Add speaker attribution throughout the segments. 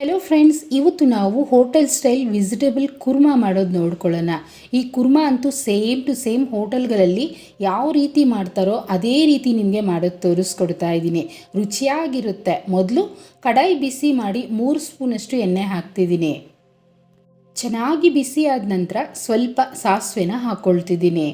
Speaker 1: Hello friends ಇವತ್ತು ನಾವು hotel style vegetable Kurma ಮಾಡೋದು ನೋಡ್ಕೊಳ್ಳೋಣ. ಈ ಕುರ್ಮಾ ಅಂತೂ ಸೇಮ್ ಟು ಸೇಮ್ ಹೋಟೆಲ್ಗಳಲ್ಲಿ ಯಾವ ರೀತಿ ಮಾಡ್ತಾರೋ ಅದೇ ರೀತಿ ನಿಮಗೆ ಮಾಡೋದು ತೋರಿಸ್ಕೊಡ್ತಾ ಇದ್ದೀನಿ. ರುಚಿಯಾಗಿರುತ್ತೆ. ಮೊದಲು ಕಡಾಯಿ ಬಿಸಿ ಮಾಡಿ ಮೂರು ಸ್ಪೂನಷ್ಟು ಎಣ್ಣೆ ಹಾಕ್ತಿದ್ದೀನಿ. ಚೆನ್ನಾಗಿ ಬಿಸಿ ಆದ ನಂತರ ಸ್ವಲ್ಪ ಸಾಸಿವೆನ ಹಾಕ್ಕೊಳ್ತಿದ್ದೀನಿ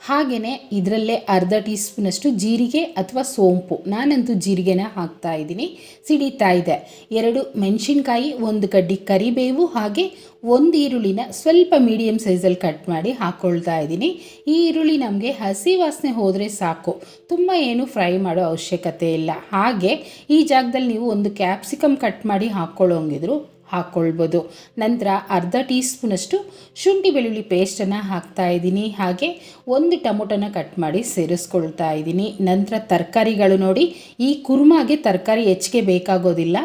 Speaker 1: ಹಾಗೆಯೇ ಇದರಲ್ಲೇ ಅರ್ಧ ಟೀ ಸ್ಪೂನಷ್ಟು ಜೀರಿಗೆ ಅಥವಾ ಸೋಂಪು. ನಾನಂತೂ ಜೀರಿಗೆನ ಹಾಕ್ತಾ ಇದ್ದೀನಿ. ಸಿಡಿತಾ ಇದೆ. ಎರಡು ಮೆಣಸಿನ್ಕಾಯಿ, ಒಂದು ಕಡ್ಡಿ ಕರಿಬೇವು ಹಾಗೆ ಒಂದು ಈರುಳ್ಳಿನ ಸ್ವಲ್ಪ ಮೀಡಿಯಮ್ ಸೈಜಲ್ಲಿ ಕಟ್ ಮಾಡಿ ಹಾಕ್ಕೊಳ್ತಾ ಇದ್ದೀನಿ. ಈ ಈರುಳ್ಳಿ ನಮಗೆ ಹಸಿ ವಾಸನೆ ಹೋದರೆ ಸಾಕು. ತುಂಬ ಏನು ಫ್ರೈ ಮಾಡೋ ಅವಶ್ಯಕತೆ ಇಲ್ಲ. ಹಾಗೆ ಈ ಜಾಗದಲ್ಲಿ ನೀವು ಒಂದು ಕ್ಯಾಪ್ಸಿಕಮ್ ಕಟ್ ಮಾಡಿ ಹಾಕ್ಕೊಳ್ಳೋಂಗಿದ್ರು ಹಾಕ್ಕೊಳ್ಬೋದು ನಂತರ ಅರ್ಧ ಟೀ ಸ್ಪೂನಷ್ಟು ಶುಂಠಿ ಬೆಳ್ಳುಳ್ಳಿ ಪೇಸ್ಟನ್ನು ಹಾಕ್ತಾ ಇದ್ದೀನಿ. ಹಾಗೆ ಒಂದು ಟೊಮೊಟೊನ ಕಟ್ ಮಾಡಿ ಸೇರಿಸ್ಕೊಳ್ತಾ ಇದ್ದೀನಿ. ನಂತರ ತರಕಾರಿಗಳು ನೋಡಿ, ಈ ಕುರ್ಮಾಗೆ ತರಕಾರಿ ಹೆಚ್ಚಿಗೆ ಬೇಕಾಗೋದಿಲ್ಲ.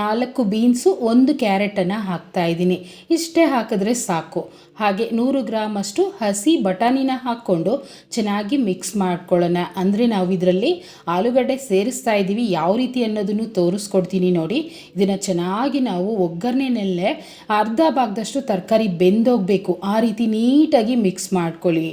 Speaker 1: ನಾಲ್ಕು ಬೀನ್ಸು, ಒಂದು ಕ್ಯಾರೆಟನ್ನು ಹಾಕ್ತಾ ಇದ್ದೀನಿ. ಇಷ್ಟೇ ಹಾಕಿದ್ರೆ ಸಾಕು. ಹಾಗೆ ನೂರು ಗ್ರಾಮ್ ಅಷ್ಟು ಹಸಿ ಬಟಾಣಿನ ಹಾಕ್ಕೊಂಡು ಚೆನ್ನಾಗಿ ಮಿಕ್ಸ್ ಮಾಡ್ಕೊಳ್ಳೋಣ. ಅಂದರೆ ನಾವು ಇದರಲ್ಲಿ ಆಲೂಗಡ್ಡೆ ಸೇರಿಸ್ತಾ ಇದ್ದೀವಿ. ಯಾವ ರೀತಿ ಅನ್ನೋದನ್ನು ತೋರಿಸ್ಕೊಡ್ತೀನಿ ನೋಡಿ. ಇದನ್ನು ಚೆನ್ನಾಗಿ ನಾವು ಒಗ್ಗರಣೆನಲ್ಲೇ ಅರ್ಧ ಭಾಗದಷ್ಟು ತರಕಾರಿ ಬೆಂದೋಗಬೇಕು. ಆ ರೀತಿ ನೀಟಾಗಿ ಮಿಕ್ಸ್ ಮಾಡ್ಕೊಳ್ಳಿ.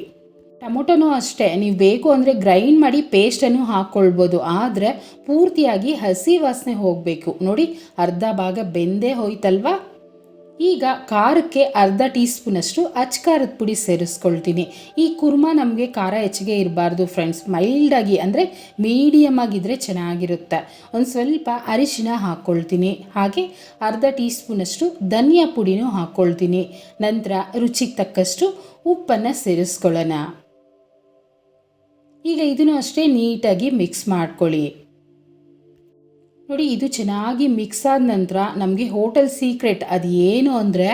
Speaker 1: ಟೊಮೊಟೊನೂ ಅಷ್ಟೇ, ನೀವು ಬೇಕು ಅಂದರೆ ಗ್ರೈಂಡ್ ಮಾಡಿ ಪೇಸ್ಟನ್ನು ಹಾಕ್ಕೊಳ್ಬೋದು ಆದರೆ ಪೂರ್ತಿಯಾಗಿ ಹಸಿ ವಾಸನೆ ಹೋಗಬೇಕು. ನೋಡಿ, ಅರ್ಧ ಭಾಗ ಬೆಂದೇ ಹೋಯ್ತಲ್ವಾ? ಈಗ ಖಾರಕ್ಕೆ ಅರ್ಧ ಟೀ ಸ್ಪೂನಷ್ಟು ಪುಡಿ ಸೇರಿಸ್ಕೊಳ್ತೀನಿ. ಈ ಕುರ್ಮಾ ನಮಗೆ ಖಾರ ಹೆಚ್ಚಿಗೆ ಇರಬಾರ್ದು ಫ್ರೆಂಡ್ಸ್ ಮೈಲ್ಡಾಗಿ ಅಂದರೆ ಮೀಡಿಯಮ್ ಆಗಿದ್ದರೆ ಚೆನ್ನಾಗಿರುತ್ತೆ. ಒಂದು ಸ್ವಲ್ಪ ಅರಿಶಿನ ಹಾಕ್ಕೊಳ್ತೀನಿ ಹಾಗೆ ಅರ್ಧ ಟೀ ಸ್ಪೂನಷ್ಟು ಧನಿಯಾ ಪುಡಿನೂ ಹಾಕ್ಕೊಳ್ತೀನಿ ನಂತರ ರುಚಿಗೆ ತಕ್ಕಷ್ಟು ಉಪ್ಪನ್ನು ಸೇರಿಸ್ಕೊಳ್ಳೋಣ. ಈಗ ಇದನ್ನು ಅಷ್ಟೇ ನೀಟಾಗಿ ಮಿಕ್ಸ್ ಮಾಡ್ಕೊಳ್ಳಿ. ನೋಡಿ, ಇದು ಚೆನ್ನಾಗಿ ಮಿಕ್ಸ್ ಆದ ನಂತರ ನಮಗೆ ಹೋಟೆಲ್ ಸೀಕ್ರೆಟ್ ಅದು ಏನು ಅಂದರೆ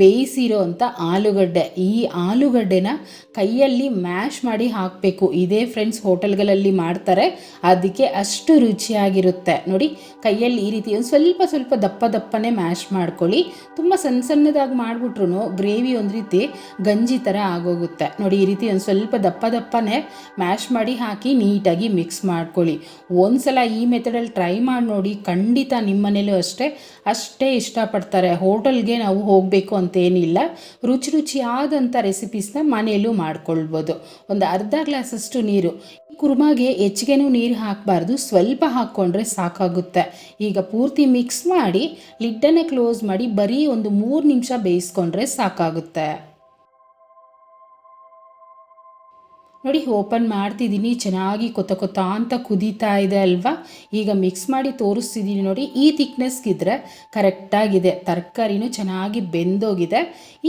Speaker 1: ಬೇಯಿಸಿರೋ ಅಂಥ ಆಲೂಗಡ್ಡೆ. ಈ ಆಲೂಗಡ್ಡೆನ ಕೈಯಲ್ಲಿ ಮ್ಯಾಶ್ ಮಾಡಿ ಹಾಕಬೇಕು. ಇದೇ ಫ್ರೆಂಡ್ಸ್ ಹೋಟೆಲ್ಗಳಲ್ಲಿ ಮಾಡ್ತಾರೆ. ಅದಕ್ಕೆ ಅಷ್ಟು ರುಚಿಯಾಗಿರುತ್ತೆ. ನೋಡಿ, ಕೈಯಲ್ಲಿ ಈ ರೀತಿ ಒಂದು ಸ್ವಲ್ಪ ಸ್ವಲ್ಪ ದಪ್ಪ ದಪ್ಪನೇ ಮ್ಯಾಶ್ ಮಾಡ್ಕೊಳ್ಳಿ. ತುಂಬ ಸಣ್ಣ ಸಣ್ಣದಾಗಿ ಮಾಡಿಬಿಟ್ರು ಗ್ರೇವಿ ಒಂದು ರೀತಿ ಗಂಜಿ ಥರ ಆಗೋಗುತ್ತೆ. ನೋಡಿ, ಈ ರೀತಿ ಒಂದು ಸ್ವಲ್ಪ ದಪ್ಪ ದಪ್ಪನೇ ಮ್ಯಾಶ್ ಮಾಡಿ ಹಾಕಿ ನೀಟಾಗಿ ಮಿಕ್ಸ್ ಮಾಡ್ಕೊಳ್ಳಿ. ಒಂದು ಸಲ ಈ ಮೆಥಡಲ್ಲಿ ಟ್ರೈ ಮಾಡಿ ನೋಡಿ ಖಂಡಿತ ನಿಮ್ಮ ಮನೇಲೂ ಅಷ್ಟೇ ಅಷ್ಟೇ ಇಷ್ಟಪಡ್ತಾರೆ. ಹೋಟೆಲ್ಗೆ ನಾವು ಹೋಗಬೇಕು ಅಂತೇನಿಲ್ಲ. ರುಚಿ ರುಚಿಯಾದಂಥ ರೆಸಿಪೀಸ್ನ ಮನೆಯಲ್ಲೂ ಮಾಡ್ಕೊಳ್ಬೋದು. ಒಂದು ಅರ್ಧ ಗ್ಲಾಸಷ್ಟು ನೀರು. ಕುರ್ಮಾಗೆ ಹೆಚ್ಚಿಗೆನೂ ನೀರು ಹಾಕಬಾರ್ದು. ಸ್ವಲ್ಪ ಹಾಕ್ಕೊಂಡ್ರೆ ಸಾಕಾಗುತ್ತೆ. ಈಗ ಪೂರ್ತಿ ಮಿಕ್ಸ್ ಮಾಡಿ, ಲಿಡ್ಡನ್ನು ಕ್ಲೋಸ್ ಮಾಡಿ ಬರೀ ಒಂದು ಮೂರು ನಿಮಿಷ ಬೇಯಿಸ್ಕೊಂಡ್ರೆ ಸಾಕಾಗುತ್ತೆ. ನೋಡಿ ಓಪನ್ ಮಾಡ್ತಿದ್ದೀನಿ. ಚೆನ್ನಾಗಿ ಕೊತ್ತ ಕೊತ್ತ ಅಂತ ಕುದೀತಾ ಇದೆ ಅಲ್ವಾ? ಈಗ ಮಿಕ್ಸ್ ಮಾಡಿ ತೋರಿಸ್ತಿದ್ದೀನಿ ನೋಡಿ, ಈ ಥಿಕ್ನೆಸ್ಗಿದ್ರೆ ಕರೆಕ್ಟಾಗಿದೆ ತರಕಾರಿನೂ ಚೆನ್ನಾಗಿ ಬೆಂದೋಗಿದೆ.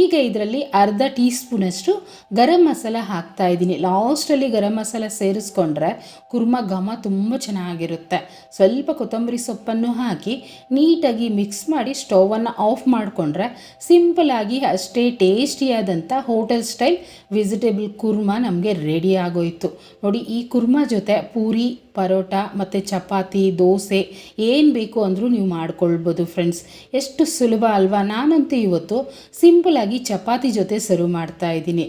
Speaker 1: ಈಗ ಇದರಲ್ಲಿ ಅರ್ಧ ಟೀ ಸ್ಪೂನಷ್ಟು ಗರಂ ಮಸಾಲ ಹಾಕ್ತಾ ಇದ್ದೀನಿ. ಲಾಸ್ಟಲ್ಲಿ ಗರಂ ಮಸಾಲ ಸೇರಿಸ್ಕೊಂಡ್ರೆ ಕುರ್ಮ ಘಮ ತುಂಬ ಚೆನ್ನಾಗಿರುತ್ತೆ. ಸ್ವಲ್ಪ ಕೊತ್ತಂಬರಿ ಸೊಪ್ಪನ್ನು ಹಾಕಿ ನೀಟಾಗಿ ಮಿಕ್ಸ್ ಮಾಡಿ ಸ್ಟೌವನ್ನು ಆಫ್ ಮಾಡಿಕೊಂಡ್ರೆ ಸಿಂಪಲಾಗಿ ಅಷ್ಟೇ ಟೇಸ್ಟಿಯಾದಂಥ ಹೋಟೆಲ್ ಸ್ಟೈಲ್ ವೆಜಿಟೇಬಲ್ ಕುರ್ಮ ನಮಗೆ ರೆಡಿ ರೆಡಿ ಆಗೋಯಿತು ನೋಡಿ, ಈ ಕುರ್ಮಾ ಜೊತೆ ಪೂರಿ, ಪರೋಟ ಮತ್ತು ಚಪಾತಿ, ದೋಸೆ ಏನು ಬೇಕು ಅಂದರೂ ನೀವು ಮಾಡ್ಕೊಳ್ಬೋದು ಫ್ರೆಂಡ್ಸ್ ಎಷ್ಟು ಸುಲಭ ಅಲ್ವಾ? ನಾನಂತೂ ಇವತ್ತು ಸಿಂಪಲಾಗಿ ಚಪಾತಿ ಜೊತೆ ಸರ್ವ್ ಮಾಡ್ತಾ ಇದ್ದೀನಿ.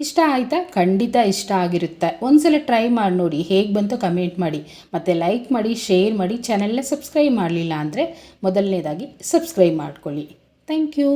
Speaker 1: ಇಷ್ಟ ಆಯಿತಾ? ಖಂಡಿತ ಇಷ್ಟ ಆಗಿರುತ್ತೆ. ಒಂದ್ಸಲ ಟ್ರೈ ಮಾಡಿ ನೋಡಿ, ಹೇಗೆ ಬಂತು ಕಮೆಂಟ್ ಮಾಡಿ. ಮತ್ತು ಲೈಕ್ ಮಾಡಿ ಶೇರ್ ಮಾಡಿ ಚಾನೆಲ್ನ ಸಬ್ಸ್ಕ್ರೈಬ್ ಮಾಡಲಿಲ್ಲ ಅಂದರೆ ಮೊದಲನೇದಾಗಿ ಸಬ್ಸ್ಕ್ರೈಬ್ ಮಾಡ್ಕೊಳ್ಳಿ. Thank you